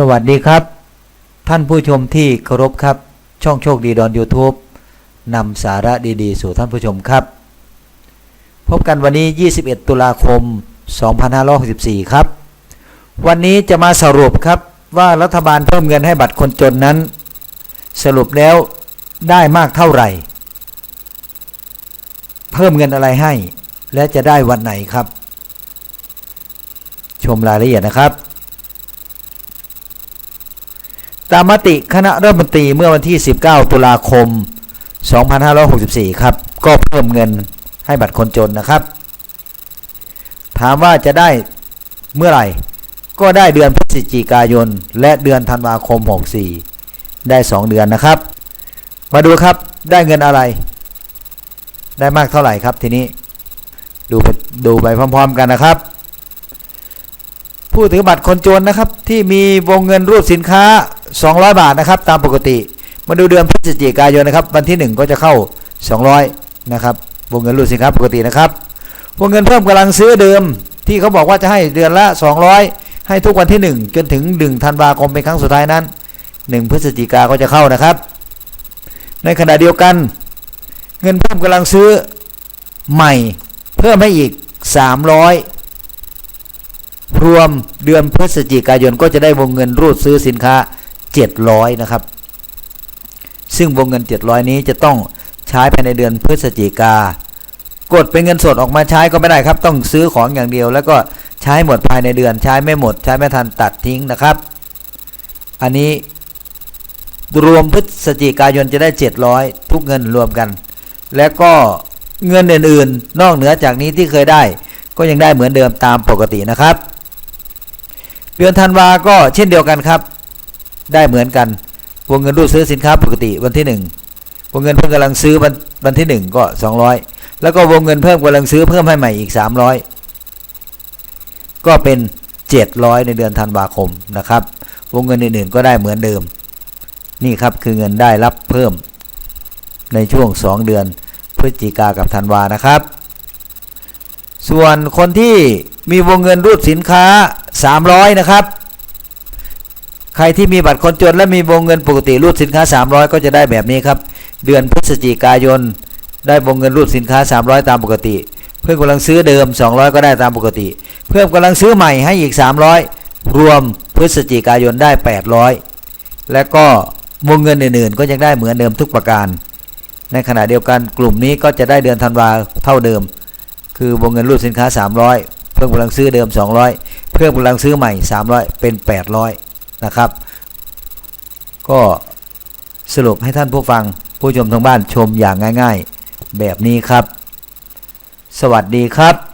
สวัสดีครับ ท่านผู้ชมที่เคารพครับ ช่องโชคดีดอน YouTube นำสาระดีๆ สู่ท่านผู้ชมครับ พบกันวันนี้ 21 ตุลาคม 2564 ครับ วันนี้จะมาสรุปครับว่ารัฐบาลเพิ่มเงินให้บัตรคนจนนั้น สรุปแล้วได้มากเท่าไหร่ เพิ่มเงินอะไรให้ และจะได้วันไหนครับ ชมรายละเอียดนะครับ ตามมติคณะรัฐมนตรีเมื่อวันที่ 19 ตุลาคม 2564 ครับ ก็เพิ่มเงินให้บัตรคนจนนะครับ ถามว่าจะได้เมื่อไหร่ ก็ได้เดือนพฤศจิกายน และเดือนธันวาคม 64 ได้ 2 เดือนนะครับ มาดูครับได้เงินอะไร ได้มากเท่าไหร่ครับทีนี้ดูไปดูไปพร้อม ๆ กันนะครับ ผู้ถือบัตรคนจนนะครับที่มีวงเงินรูดสินค้า 200 บาทนะครับ ตามปกติ มาดูเดือนพฤศจิกายนนะครับ วันที่ 1 ก็จะเข้า 200 นะครับ วงเงินรูดสินค้าปกตินะครับ วงเงินเพิ่มกำลังซื้อเดิม ที่เขาบอกว่าจะให้เดือนละ 200 ให้ทุกวันที่ 1 จนถึง1ธันวาคมเป็นครั้งสุดท้ายนั้น 1 พฤศจิกาก็จะเข้านะครับ ในขณะเดียวกัน เงินเพิ่มกำลังซื้อใหม่ เพิ่มให้อีก 300รวมเดือนพฤศจิกายนก็จะได้วงเงินรูดซื้อสินค้า 700 นะครับ ซึ่งวงเงิน 700 นี้จะต้องใช้ภายในเดือนพฤศจิกากดเป็นเงินสดออกมาใช้ก็ไม่ได้ครับ ต้องซื้อของอย่างเดียว แล้วก็ใช้หมดภายในเดือน ใช้ไม่หมด ใช้ไม่ทันตัดทิ้งนะครับ อันนี้รวมพฤศจิกายนจะได้ 700 ทุกเงินรวมกัน และก็เงินอื่นๆ นอกเหนือจากนี้ที่เคยได้ ก็ยังได้เหมือนเดิมตามปกตินะครับ เดือนธันวาก็เช่นเดียวกันครับ ได้เหมือนกันวงเงินรูดซื้อสินค้าปกติวันที่ 1 วงเงินเพิ่มกำลังซื้อวันวันที่ 1 ก็ 200 แล้วก็วงเงินเพิ่มกำลังซื้อเพิ่มให้ใหม่อีก 300 ก็เป็น 700 ในเดือนธันวาคมนะครับ วงเงินอื่นๆก็ได้เหมือนเดิม นี่ครับคือเงินได้รับเพิ่มในช่วง 2 เดือนพฤศจิกากับธันวานะครับ ส่วนคนที่มีวงเงินรูดสินค้า 300 นะครับ ใครที่มีบัตรคนจนและมีวงเงินปกติรูดสินค้า 300 ก็จะได้แบบนี้ครับ เดือนพฤศจิกายน ได้วงเงินรูดสินค้า 300 ตามปกติ เพิ่มกำลังซื้อเดิม 200 ก็ได้ตามปกติ เพิ่มกำลังซื้อใหม่ให้อีก 300 รวมพฤศจิกายนได้ 800 และก็วงเงินอื่นๆ ก็ยังได้เหมือนเดิมทุกประการ ในขณะเดียวกันกลุ่มนี้ก็จะได้เดือนธันวาเท่าเดิม คือวงเงินรูดสินค้า 300 เพิ่มกำลังซื้อเดิม 200 เพิ่มกำลังซื้อใหม่ 300 เป็น 800 นะครับ ก็สรุปให้ท่านผู้ฟังผู้ชมทางบ้านชมอย่างง่าย ๆ แบบนี้ครับ สวัสดีครับ